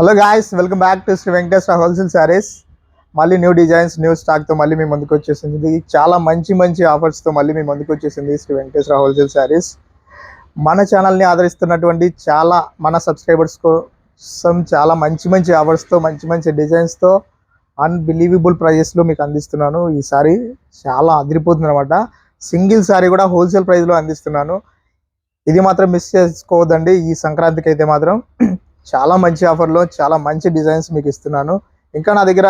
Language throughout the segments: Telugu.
Hello guys welcome back to Shri Venkateswara wholesale saris మళ్ళీ న్యూ డిజైన్స్ న్యూ స్టాక్తో మళ్ళీ మీ ముందుకు వచ్చేసింది. ఇది చాలా మంచి మంచి ఆఫర్స్తో మళ్ళీ మీ ముందుకు వచ్చేసింది శ్రీ వెంకటేశ్వర హోల్సేల్ శారీస్ మన ఛానల్ని ఆదరిస్తున్నటువంటి చాలా మన సబ్స్క్రైబర్స్ కోసం చాలా మంచి మంచి ఆఫర్స్తో మంచి మంచి డిజైన్స్తో అన్బిలీవబుల్ ప్రైజెస్లో మీకు అందిస్తున్నాను ఈ సారీ. చాలా అదిరిపోతుంది అనమాట సింగిల్ సారీ కూడా హోల్సేల్ ప్రైస్లో అందిస్తున్నాను. ఇది మాత్రం మిస్ చేసుకోవద్దండి. ఈ సంక్రాంతికి అయితే మాత్రం చాలా మంచి ఆఫర్లో చాలా మంచి డిజైన్స్ మీకు ఇస్తున్నాను. ఇంకా నా దగ్గర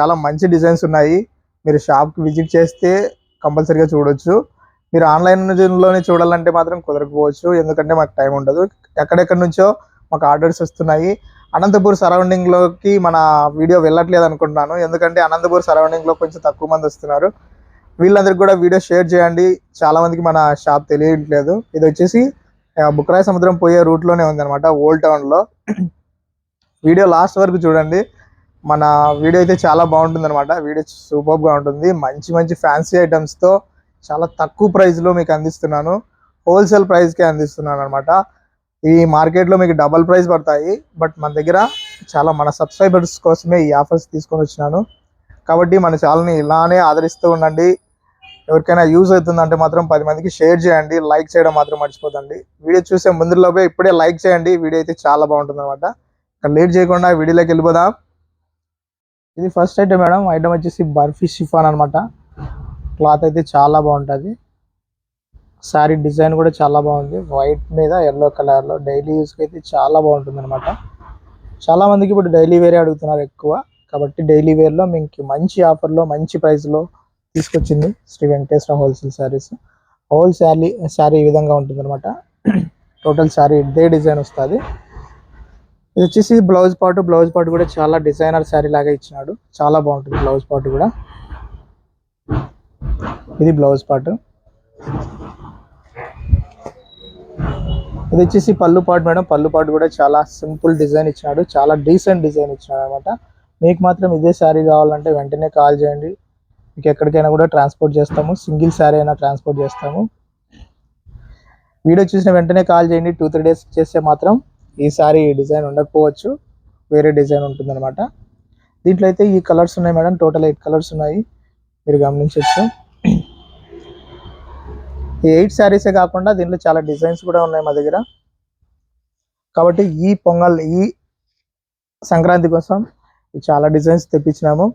చాలా మంచి డిజైన్స్ ఉన్నాయి. మీరు షాప్కి విజిట్ చేస్తే కంపల్సరీగా చూడొచ్చు. మీరు ఆన్లైన్లోనే చూడాలంటే మాత్రం కుదరకపోవచ్చు. ఎందుకంటే మాకు టైం ఉండదు. ఎక్కడెక్కడి నుంచో మాకు ఆర్డర్స్ వస్తున్నాయి. అనంతపూర్ సరౌండింగ్లోకి మన వీడియో వెళ్ళట్లేదు అనుకుంటున్నాను. ఎందుకంటే అనంతపూర్ సరౌండింగ్లో కొంచెం తక్కువ మంది వస్తున్నారు. వీళ్ళందరికీ కూడా వీడియో షేర్ చేయండి. చాలామందికి మన షాప్ తెలియట్లేదు. ఇది వచ్చేసి బుక్రాయ సముద్రం పోయే రూట్లోనే ఉందన్నమాట ఓల్డ్ టౌన్లో వీడియో లాస్ట్ వరకు చూడండి. మన వీడియో అయితే చాలా బాగుంటుంది అనమాట వీడియో సూపర్గా ఉంటుంది. మంచి మంచి ఫ్యాన్సీ ఐటమ్స్తో చాలా తక్కువ ప్రైస్లో మీకు అందిస్తున్నాను. హోల్సేల్ ప్రైస్కే అందిస్తున్నాను అనమాట ఈ మార్కెట్లో మీకు డబల్ ప్రైస్ పడతాయి. బట్ మన దగ్గర చాలా మన సబ్స్క్రైబర్స్ కోసమే ఈ ఆఫర్స్ తీసుకొని వచ్చినాను. కాబట్టి మన ఛానల్ని ఇలానే ఆదరిస్తూ ఉండండి. ఎవరికైనా యూజ్ అవుతుందంటే మాత్రం పది మందికి షేర్ చేయండి లైక్ చేయడం మాత్రం మర్చిపోదండి వీడియో చూసే ముందులోపే ఇప్పుడే లైక్ చేయండి వీడియో అయితే చాలా బాగుంటుంది అనమాట లేట్ చేయకుండా వీడియోలోకి వెళ్ళిపోదాం. ఇది ఫస్ట్ ఐటమ్ మేడం ఐటమ్ వచ్చేసి బర్ఫీ షిఫాన్ అనమాట క్లాత్ అయితే చాలా బాగుంటుంది. శారీ డిజైన్ కూడా చాలా బాగుంది. వైట్ మీద ఎల్లో కలర్లో డైలీ యూస్కి అయితే చాలా బాగుంటుంది అనమాట చాలా మందికి ఇప్పుడు డైలీ వేరే అడుగుతున్నారు ఎక్కువ. కాబట్టి డైలీ వేర్లో మీకు మంచి ఆఫర్లో మంచి ప్రైస్లో తీసుకొచ్చింది శ్రీ వెంకటేశ్వర హోల్సేల్ శారీస్. హోల్ శారీ శారీ ఈ విధంగా ఉంటుంది అనమాట టోటల్ శారీ ఇదే డిజైన్ వస్తుంది. ఇది వచ్చేసి బ్లౌజ్ పాటు బ్లౌజ్ పాటు కూడా చాలా డిజైనర్ శారీ లాగా ఇచ్చినాడు. చాలా బాగుంటుంది బ్లౌజ్ పాటు కూడా. ఇది బ్లౌజ్ పాటు. ఇది వచ్చేసి పళ్ళు పాటు మేడం. పళ్ళు పాటు కూడా చాలా సింపుల్ డిజైన్ ఇచ్చినాడు. చాలా డీసెంట్ డిజైన్ ఇచ్చినాడు అనమాట మీకు మాత్రం ఇదే శారీ కావాలంటే వెంటనే కాల్ చేయండి. మీకు ఎక్కడికైనా కూడా ట్రాన్స్పోర్ట్ చేస్తాము. సింగిల్ శారీ అయినా ట్రాన్స్పోర్ట్ చేస్తాము. వీడియో చూసిన వెంటనే కాల్ చేయండి. టూ త్రీ డేస్ చేస్తే మాత్రం ఈ శారీ డిజైన్ ఉండకపోవచ్చు. వేరే డిజైన్ ఉంటుందన్నమాట. దీంట్లో అయితే ఈ కలర్స్ ఉన్నాయి మేడం. టోటల్ ఎయిట్ కలర్స్ ఉన్నాయి. మీరు గమనించవచ్చు ఈ ఎయిట్ శారీసే కాకుండా దీంట్లో చాలా డిజైన్స్ కూడా ఉన్నాయి మా దగ్గర. కాబట్టి ఈ పొంగల్ ఈ సంక్రాంతి కోసం చాలా డిజైన్స్ తెప్పించినాము.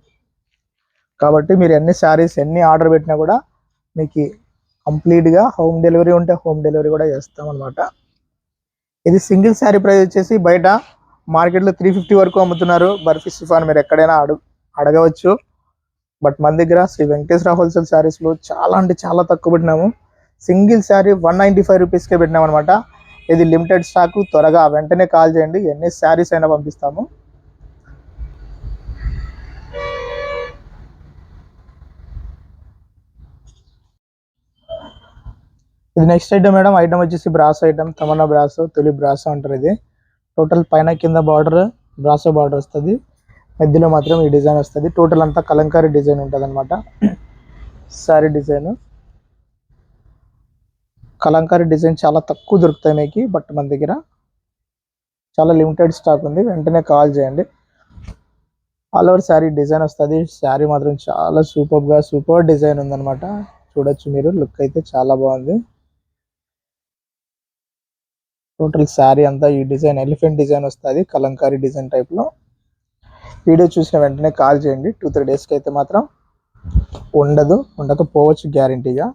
కాబట్టి మీరు ఎన్ని శారీస్ ఎన్ని ఆర్డర్ పెట్టినా కూడా మీకు కంప్లీట్గా హోమ్ డెలివరీ ఉంటే హోమ్ డెలివరీ కూడా చేస్తామన్నమాట. ఇది సింగిల్ శారీ ప్రైస్ వచ్చేసి బయట మార్కెట్లో త్రీ ఫిఫ్టీ వరకు అమ్ముతున్నారు. బర్ఫీ సిఫాన్ మీరు ఎక్కడైనా అడు అడగవచ్చు. బట్ మన దగ్గర శ్రీ వెంకటేశ్వర హోల్సేల్ శారీస్లో చాలా అంటే చాలా తక్కువ పెట్టినాము. Single sari one ninety five రూపీస్కే పెట్టినాం అనమాట ఇది లిమిటెడ్ స్టాకు. త్వరగా వెంటనే కాల్ చేయండి. ఎన్ని శారీస్ అయినా పంపిస్తాము. ఇది నెక్స్ట్ ఐటమ్ మేడం ఐటమ్ వచ్చేసి బ్రాస్ ఐటమ్ తమన్నా బ్రాస్ తొలి బ్రాస్ అంటారు ఇది. టోటల్ పైన కింద బార్డర్ బ్రాసో బార్డర్ వస్తుంది. మధ్యలో మాత్రం ఈ డిజైన్ వస్తుంది. టోటల్ అంతా కలంకారీ డిజైన్ ఉంటుంది అనమాట సారీ డిజైన్ కలంకారీ డిజైన్ చాలా తక్కువ దొరుకుతాయి మీకు బట్ మన దగ్గర చాలా లిమిటెడ్ స్టాక్ ఉంది. వెంటనే కాల్ చేయండి. ఆల్ ఓవర్ శారీ డిజైన్ వస్తుంది. శారీ మాత్రం చాలా సూపర్గా సూపర్ డిజైన్ ఉందన్నమాట. చూడొచ్చు మీరు. లుక్ అయితే చాలా బాగుంది. టోటల్ శారీ అంతా ఈ డిజైన్ ఎలిఫెంట్ డిజైన్ వస్తుంది కలంకారీ డిజైన్ టైప్లో వీడియో చూసిన వెంటనే కాల్ చేయండి. టూ త్రీ డేస్కి అయితే మాత్రం ఉండదు ఉండకపోవచ్చు గ్యారంటీగా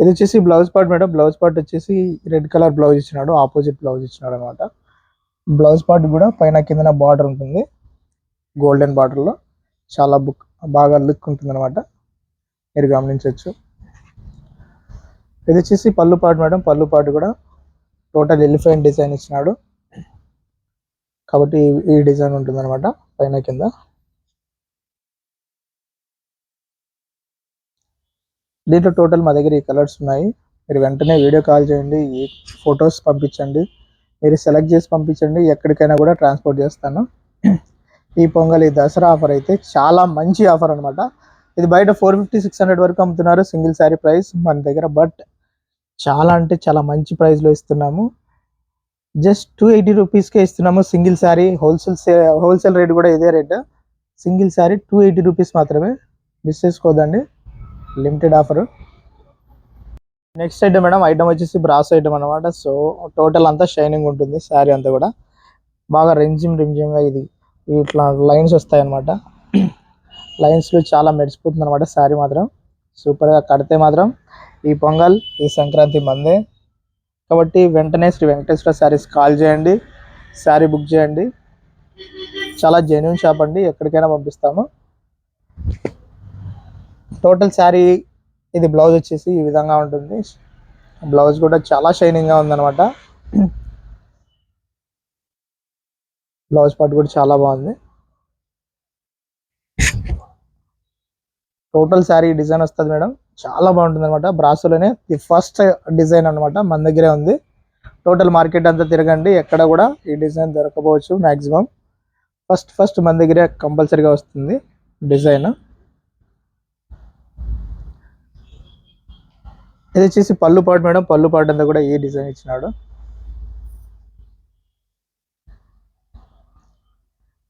ఇది వచ్చేసి blouse part madam. Blouse part వచ్చేసి రెడ్ కలర్ బ్లౌజ్ ఇచ్చినాడు ఆపోజిట్ బ్లౌజ్ ఇచ్చినాడు అనమాట. బ్లౌజ్ పార్ట్ కూడా పైన కిందన బార్డర్ ఉంటుంది గోల్డెన్ బార్డర్లో చాలా బుక్ బాగా లుక్ ఉంటుంది అనమాట. మీరు గమనించవచ్చు. ఇది వచ్చేసి పళ్ళు పాటు మేడం. పళ్ళు పాటు కూడా టోటల్ ఎలిఫెంట్ డిజైన్ ఇచ్చినాడు. కాబట్టి ఈ- డిజైన్ ఉంటుంది అనమాట పైన కింద. దీంట్లో టోటల్ మా దగ్గర ఈ కలర్స్ ఉన్నాయి. మీరు వెంటనే వీడియో కాల్ చేయండి ఈ ఫొటోస్ పంపించండి. మీరు సెలెక్ట్ చేసి పంపించండి ఎక్కడికైనా కూడా ట్రాన్స్పోర్ట్ చేస్తాను. ఈ పొంగల్ ఈ దసరా ఆఫర్ అయితే చాలా మంచి ఆఫర్ అనమాట ఇది బయట ఫోర్ ఫిఫ్టీ సిక్స్ హండ్రెడ్ వరకు అమ్ముతున్నారు సింగిల్ శారీ ప్రైస్ మన దగ్గర బట్ చాలా అంటే చాలా మంచి ప్రైస్లో ఇస్తున్నాము. జస్ట్ టూ ఎయిటీ రూపీస్కే ఇస్తున్నాము single sari. Wholesale wholesale rate కూడా ఇదే rate. Single sari two eighty rupees మాత్రమే. Miss చేసుకోదండి. Limited offer. Next item madam item వచ్చేసి బ్రాస్ ఐటమ్ అనమాట సో టోటల్ అంతా షైనింగ్ ఉంటుంది శారీ అంతా కూడా. బాగా రింజిమ్ రింజిమ్గా ఇది ఇట్లా లైన్స్ వస్తాయి అనమాట లైన్స్లో చాలా మెరిసిపోతుంది అనమాట శారీ మాత్రం. సూపర్గా కడితే మాత్రం ఈ పొంగల్ ఈ సంక్రాంతి మందే. కాబట్టి వెంటనే శ్రీ వెంకటేశ్వర శారీస్ కాల్ చేయండి శారీ బుక్ చేయండి. చాలా జెన్యున్ షాప్ అండి ఎక్కడికైనా పంపిస్తాము. టోటల్ శారీ ఇది బ్లౌజ్ వచ్చేసి ఈ విధంగా ఉంటుంది. బ్లౌజ్ కూడా చాలా షైనింగ్గా ఉందన్నమాట. బ్లౌజ్ పార్ట్ కూడా చాలా బాగుంది. టోటల్ శారీ డిజైన్ వస్తుంది మేడం. చాలా బాగుంటుంది అనమాట బ్రాసోలోనే ది ఫస్ట్ డిజైన్ అన్నమాట. మన దగ్గరే ఉంది. టోటల్ మార్కెట్ అంతా తిరగండి. ఎక్కడ కూడా ఈ డిజైన్ దొరకపోవచ్చు మ్యాక్సిమం ఫస్ట్ ఫస్ట్ మన దగ్గరే కంపల్సరీగా వస్తుంది డిజైన్ ఇది వచ్చేసి పళ్ళు పాటు మేడం. పళ్ళు పాటు అంతా కూడా ఈ డిజైన్ ఇచ్చినాడు.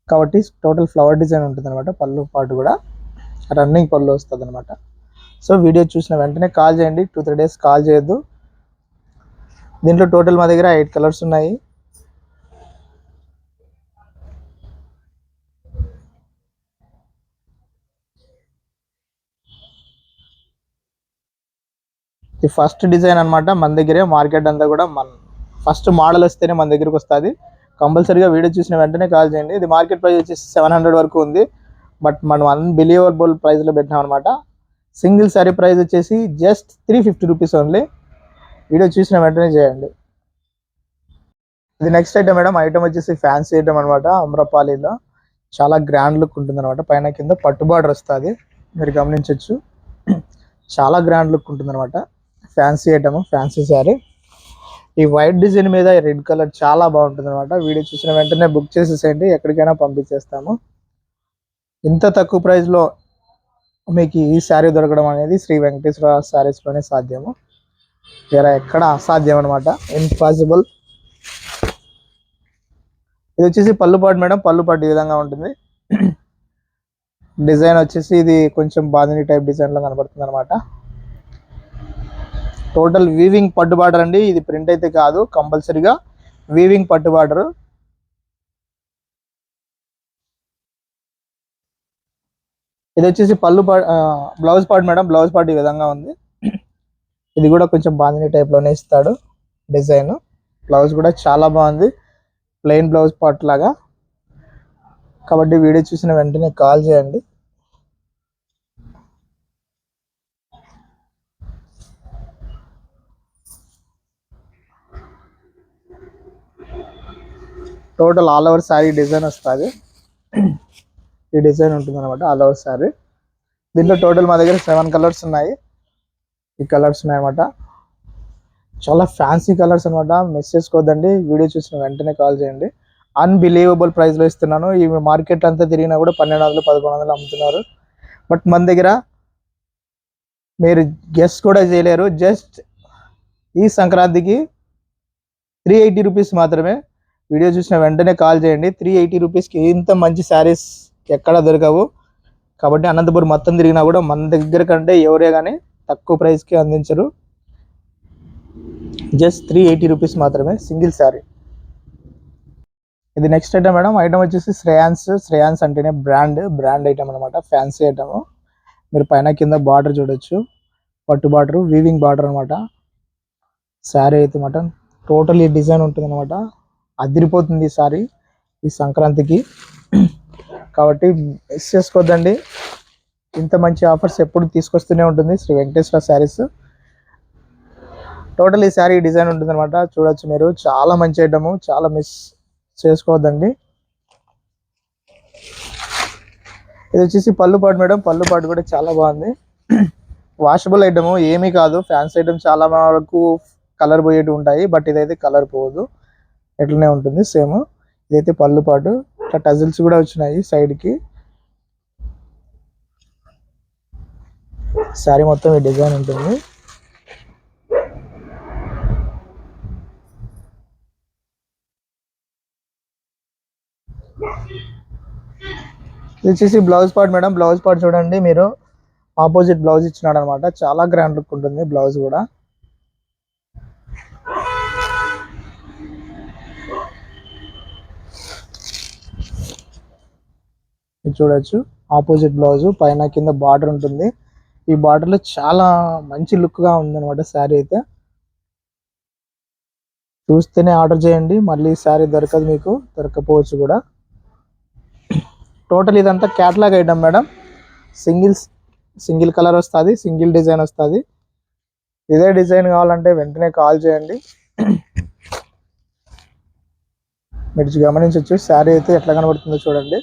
కాబట్టి టోటల్ ఫ్లవర్ డిజైన్ ఉంటుంది అనమాట పళ్ళు పాటు కూడా. రన్నింగ్ పళ్ళు వస్తుంది అనమాట సో వీడియో చూసిన వెంటనే కాల్ చేయండి. టూ త్రీ డేస్ కాల్ చేయొద్దు. దీంట్లో టోటల్ మా దగ్గర ఎయిట్ కలర్స్ ఉన్నాయి. ఇది ఫస్ట్ డిజైన్ అన్నమాట. మన దగ్గరే మార్కెట్ అంతా కూడా మన ఫస్ట్ మోడల్ వస్తేనే మన దగ్గరకు వస్తుంది. కంపల్సరీగా వీడియో చూసిన వెంటనే కాల్ చేయండి. ఇది మార్కెట్ ప్రైస్ వచ్చేసి సెవెన్ హండ్రెడ్ వరకు ఉంది. బట్ మనం అన్బిలీవబుల్ ప్రైస్లో పెట్టినాం అనమాట సింగిల్ శారీ ప్రైస్ వచ్చేసి just three fifty rupees only. Video చూసిన వెంటనే చేయండి. ఇది నెక్స్ట్ ఐటమ్ మేడం. ఐటమ్ వచ్చేసి ఫ్యాన్సీ ఐటమ్ అనమాట అమ్రపాలిలో చాలా గ్రాండ్ లుక్ ఉంటుంది అనమాట పైన కింద పట్టు బార్డర్ వస్తుంది. మీరు గమనించవచ్చు చాలా గ్రాండ్ లుక్ ఉంటుంది అనమాట ఫ్యాన్సీ ఐటమ్ ఫ్యాన్సీ శారీ. ఈ వైట్ డిజైన్ మీద రెడ్ కలర్ చాలా బాగుంటుంది అనమాట వీడియో చూసిన వెంటనే బుక్ చేసేసేయండి. ఎక్కడికైనా పంపించేస్తాము. ఇంత తక్కువ ప్రైస్లో మీకు ఈ శారీ దొరకడం అనేది శ్రీ వెంకటేశ్వర శారీస్లోనే సాధ్యము. వేరే ఎక్కడ అసాధ్యం అనమాట ఇంపాసిబుల్ ఇది వచ్చేసి పళ్ళుపాటు మేడం. పళ్ళుపాటు ఈ విధంగా ఉంటుంది. డిజైన్ వచ్చేసి ఇది కొంచెం బాధిని టైప్ డిజైన్లో కనబడుతుంది అనమాట టోటల్ వీవింగ్ పట్టు బార్డర్ అండి ఇది ప్రింట్ అయితే కాదు కంపల్సరీగా వీవింగ్ పట్టు బార్డర్ ఇది వచ్చేసి పళ్ళు పా blouse part madam blouse part ఈ విధంగా ఉంది. ఇది కూడా కొంచెం బాందిని టైప్లోనే ఇస్తాడు డిజైన్. బ్లౌజ్ కూడా చాలా బాగుంది. ప్లెయిన్ బ్లౌజ్ పార్ట్ లాగా. కాబట్టి వీడియో చూసిన వెంటనే కాల్ చేయండి. Total all over sari design వస్తుంది. ఈ డిజైన్ ఉంటుంది అనమాట ఆల్ ఓవర్ శారీ దీంట్లో టోటల్ మా దగ్గర సెవెన్ కలర్స్ ఉన్నాయి. ఈ కలర్స్ ఉన్నాయన్నమాట. చాలా ఫ్యాన్సీ కలర్స్ అనమాట మిస్ చేసుకోవద్దండి. వీడియో చూసిన వెంటనే కాల్ చేయండి. అన్బిలీవబుల్ ప్రైస్లో ఇస్తున్నాను. ఈ మార్కెట్ అంతా తిరిగినా కూడా పన్నెండు వందలు పదకొండు వందలు అమ్ముతున్నారు. బట్ మన దగ్గర మీరు గెస్ట్ కూడా చేయలేరు. జస్ట్ ఈ సంక్రాంతికి త్రీ ఎయిటీ రూపీస్ మాత్రమే. వీడియో చూసిన వెంటనే కాల్ చేయండి. త్రీ ఎయిటీ రూపీస్కి ఇంత మంచి శారీస్ ఎక్కడ దొరకవు? కాబట్టి అనంతపురం మొత్తం తిరిగినా కూడా మన దగ్గర కంటే ఎవరే కానీ తక్కువ ప్రైస్కి అందించరు. జస్ట్ త్రీ ఎయిటీ రూపీస్ మాత్రమే సింగిల్ శారీ ఇది నెక్స్ట్ ఐటమ్ మేడం. ఐటమ్ వచ్చేసి శ్రేయాన్స్. శ్రేయాన్స్ అంటేనే బ్రాండ్ బ్రాండ్ ఐటమ్ అనమాట ఫ్యాన్సీ ఐటమ్ మీరు పైన కింద బార్డర్ చూడొచ్చు. పట్టు బార్డర్ వీవింగ్ బార్డర్ అనమాట శారీ అయితే మాట టోటల్ ఈ డిజైన్ ఉంటుంది అనమాట అదిరిపోతుంది ఈ సారీ ఈ సంక్రాంతికి. కాబట్టి మిస్ చేసుకోవద్దండి ఇంత మంచి ఆఫర్స్ ఎప్పుడు తీసుకొస్తూనే ఉంటుంది శ్రీ వెంకటేశ్వర శారీస్. టోటల్ ఈ శారీ డిజైన్ ఉంటుంది అనమాట చూడొచ్చు మీరు. చాలా మంచి ఐటము. చాలా మిస్ చేసుకోవద్దండి. ఇది వచ్చేసి పళ్ళు పాటు మేడం. పళ్ళు పాటు కూడా చాలా బాగుంది. వాషబుల్ ఐటము ఏమీ కాదు. ఫ్యాన్సీ ఐటమ్ చాలా వరకు కలర్ పోయేటి ఉంటాయి. బట్ ఇదైతే కలర్ పోదు. ఎట్లనే ఉంటుంది. సేమ్ ఇదైతే పళ్ళు పాటు ఇట్లా టజిల్స్ కూడా వచ్చినాయి సైడ్కి. సారీ మొత్తం ఈ డిజైన్ ఉంటుంది. ఇది వచ్చేసి blouse part madam. Blouse part చూడండి మీరు. ఆపోజిట్ బ్లౌజ్ ఇచ్చినాడు అనమాట చాలా గ్రాండ్ లుక్ ఉంటుంది బ్లౌజ్ కూడా. ఇది చూడొచ్చు. ఆపోజిట్ బ్లౌజ్ పైన కింద బార్డర్ ఉంటుంది. ఈ బార్డర్లో చాలా మంచి లుక్గా శారీ అయితే. చూస్తేనే ఆర్డర్ చేయండి. మళ్ళీ శారీ దొరకదు మీకు దొరకపోవచ్చు కూడా. టోటల్ ఇదంతా catalogue item madam. Single single colour వస్తుంది సింగిల్ డిజైన్ వస్తుంది. ఇదే డిజైన్ కావాలంటే వెంటనే కాల్ చేయండి. మీరు గమనించవచ్చు శారీ అయితే ఎట్లా కనబడుతుందో చూడండి.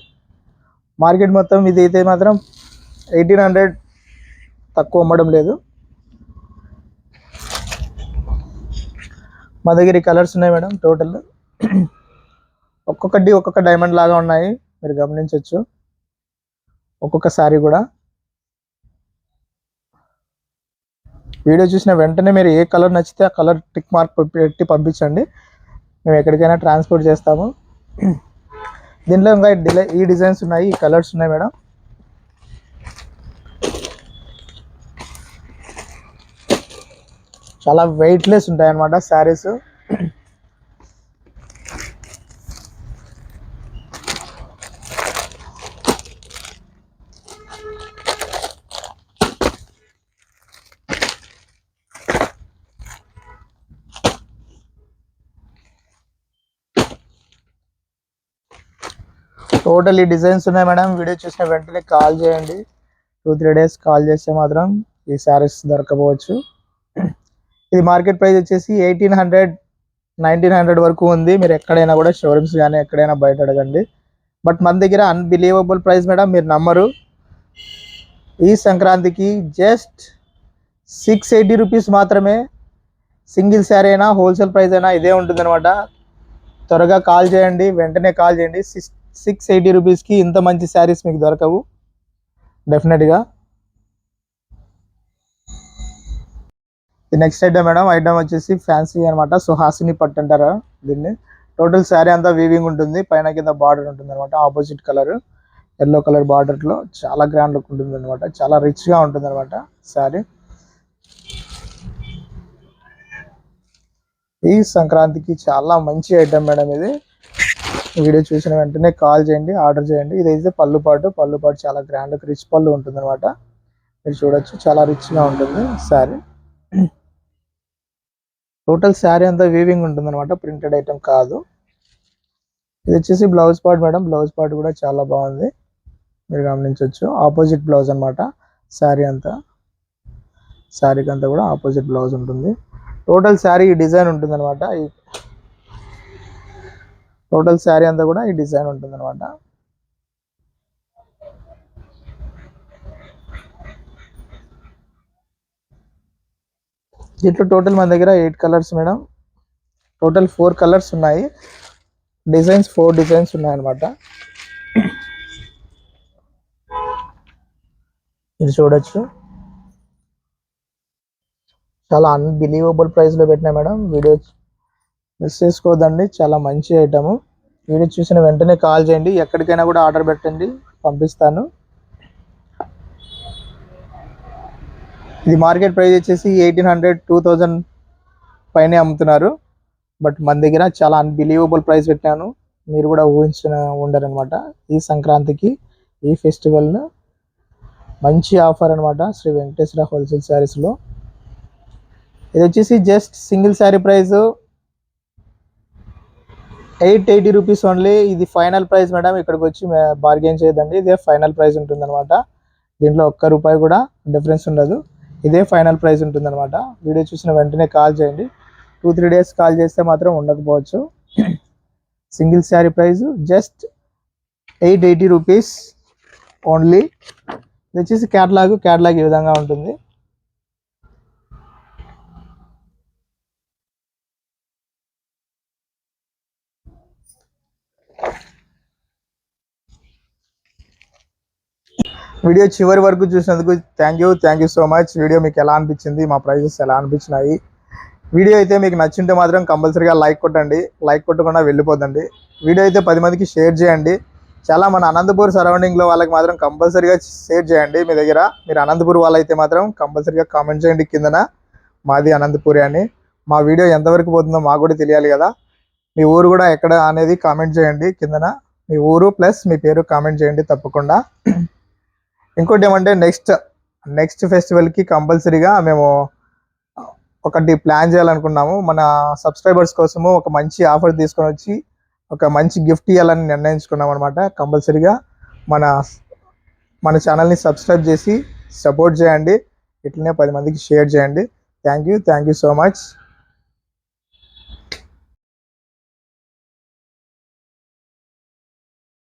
మార్కెట్ మొత్తం ఇది అయితే మాత్రం ఎయిటీన్ హండ్రెడ్ తక్కువ అమ్మడం లేదు. మా దగ్గర కలర్స్ ఉన్నాయి మేడం టోటల్. ఒక్కొక్కటి ఒక్కొక్క డైమండ్ లాగా ఉన్నాయి మీరు గమనించవచ్చు ఒక్కొక్క శారీ కూడా. వీడియో చూసిన వెంటనే మీరు ఏ కలర్ నచ్చితే ఆ కలర్ టిక్ మార్క్ పెట్టి పంపించండి. మేము ఎక్కడికైనా ట్రాన్స్పోర్ట్ చేస్తాము. దీంట్లో ఇంకా డిలే ఈ డిజైన్స్ ఉన్నాయి ఈ కలర్స్ ఉన్నాయి మేడం. చాలా వెయిట్లెస్ ఉంటాయి అన్నమాట శారీస్. టోటల్ ఈ డిజైన్స్ ఉన్నాయి మేడం వీడియో చూసిన వెంటనే కాల్ చేయండి. టూ త్రీ డేస్ కాల్ చేస్తే మాత్రం ఈ శారీస్ దొరకపోవచ్చు ఇది మార్కెట్ ప్రైస్ వచ్చేసి ఎయిటీన్ హండ్రెడ్ నైన్టీన్ హండ్రెడ్ వరకు ఉంది. మీరు ఎక్కడైనా కూడా షోరూమ్స్ కానీ ఎక్కడైనా బయట అడగండి. బట్ మన దగ్గర అన్బిలీవబుల్ ప్రైస్ మేడం మీరు నమ్మరు. ఈ సంక్రాంతికి జస్ట్ సిక్స్ ఎయిటీ రూపీస్ మాత్రమే సింగిల్ శారీ అయినా హోల్సేల్ ప్రైస్ అయినా ఇదే ఉంటుందన్నమాట. త్వరగా కాల్ చేయండి. వెంటనే కాల్ చేయండి. సిక్స్ సిక్స్ ఎయిటీ రూపీస్కి ఇంత మంచి శారీస్ మీకు దొరకవు. డెఫినెట్గా నెక్స్ట్ ఐటమ్ మేడం. ఐటమ్ వచ్చేసి ఫ్యాన్సీ అనమాట సుహాసిని పట్టు అంటారు దీన్ని. టోటల్ శారీ అంతా వీవింగ్ ఉంటుంది. పైన కింద బార్డర్ ఉంటుంది అనమాట ఆపోజిట్ కలర్ ఎల్లో కలర్ బార్డర్లో చాలా గ్రాండ్ లుక్ ఉంటుంది అనమాట చాలా రిచ్గా ఉంటుంది అనమాట శారీ. ఈ సంక్రాంతికి చాలా మంచి ఐటమ్ మేడం ఇది. వీడియో చూసిన వెంటనే కాల్ చేయండి ఆర్డర్ చేయండి. ఇదైతే పళ్ళు పాటు పళ్ళు పాటు చాలా గ్రాండ్ రిచ్ పళ్ళు ఉంటుంది అనమాట మీరు చూడొచ్చు చాలా రిచ్గా ఉంటుంది శారీ. టోటల్ శారీ అంతా వీవింగ్ ఉంటుంది అనమాట ప్రింటెడ్ ఐటమ్ కాదు. ఇది వచ్చేసి blouse part madam blouse part కూడా చాలా బాగుంది. మీరు గమనించవచ్చు ఆపోజిట్ బ్లౌజ్ అనమాట శారీ అంతా. శారీకి అంతా కూడా ఆపోజిట్ బ్లౌజ్ ఉంటుంది. టోటల్ శారీ ఈ డిజైన్ ఉంటుంది అనమాట ఈ టోటల్ శారీ అంతా కూడా ఈ డిజైన్ ఉంటుంది అనమాట దీంట్లో టోటల్ మన దగ్గర eight colours madam. Total four colours ఉన్నాయి. డిజైన్స్ ఫోర్ డిజైన్స్ ఉన్నాయి అనమాట ఇది చూడొచ్చు. చాలా అన్బిలీవబుల్ ప్రైస్లో పెట్టినా మేడం. వీడియో మిస్ చేసుకోవద్దండి చాలా మంచి ఐటము వీడియో చూసిన వెంటనే కాల్ చేయండి. ఎక్కడికైనా కూడా ఆర్డర్ పెట్టండి. పంపిస్తాను. ఇది మార్కెట్ ప్రైస్ వచ్చేసి ఎయిటీన్ హండ్రెడ్ టూ థౌజండ్ పైనే అమ్ముతున్నారు. బట్ మన దగ్గర చాలా అన్బిలీవబుల్ ప్రైస్ పెట్టాను. మీరు కూడా ఊహించిన ఉండరనమాట. ఈ సంక్రాంతికి ఈ ఫెస్టివల్ను మంచి ఆఫర్ అనమాట శ్రీ వెంకటేశ్వర హోల్సేల్ శారీస్లో ఇది వచ్చేసి just single sari price eight eighty rupees only ఇది ఫైనల్ ప్రైస్ మేడం ఇక్కడికి వచ్చి బార్గెన్ చేయదండి. ఇదే ఫైనల్ ప్రైస్ ఉంటుంది అనమాట దీంట్లో ఒక్క రూపాయి కూడా డిఫరెన్స్ ఉండదు. ఇదే ఫైనల్ ప్రైస్ ఉంటుంది అనమాట వీడియో చూసిన వెంటనే కాల్ చేయండి. టూ త్రీ డేస్ కాల్ చేస్తే మాత్రం ఉండకపోవచ్చు. Single sari price just eight eighty rupees only ఇది వచ్చేసి క్యాటలాగ్ క్యాటలాగ్ ఈ విధంగా ఉంటుంది. వీడియో చివరి వరకు చూసినందుకు thank you thank you so much video మీకు ఎలా అనిపించింది? మా ప్రైజెస్ ఎలా అనిపించినాయి? వీడియో అయితే మీకు నచ్చింటే మాత్రం కంపల్సరీగా లైక్ కొట్టండి. లైక్ కొట్టకుండా వెళ్ళిపోదండి వీడియో అయితే పది మందికి షేర్ చేయండి. చాలా మన అనంతపూర్ సరౌండింగ్లో వాళ్ళకి మాత్రం కంపల్సరీగా షేర్ చేయండి మీ దగ్గర. మీరు అనంతపూర్ వాళ్ళైతే మాత్రం కంపల్సరీగా కామెంట్ చేయండి కిందన. మాది అనంతపూరి అని. మా వీడియో ఎంతవరకు పోతుందో మాకు కూడా తెలియాలి కదా. మీ ఊరు కూడా ఎక్కడ అనేది కామెంట్ చేయండి కిందన. మీ ఊరు ప్లస్ మీ పేరు కామెంట్ చేయండి తప్పకుండా. ఇంకోటి ఏమంటే నెక్స్ట్ నెక్స్ట్ ఫెస్టివల్కి కంపల్సరీగా మేము ఒకటి ప్లాన్ చేయాలనుకున్నాము. మన సబ్స్క్రైబర్స్ కోసము ఒక మంచి ఆఫర్ తీసుకొని వచ్చి ఒక మంచి గిఫ్ట్ ఇవ్వాలని నిర్ణయించుకున్నాం అనమాట కంపల్సరీగా మన మన ఛానల్ని సబ్స్క్రైబ్ చేసి సపోర్ట్ చేయండి. ఇట్లనే పది మందికి షేర్ చేయండి. Thank you thank you so much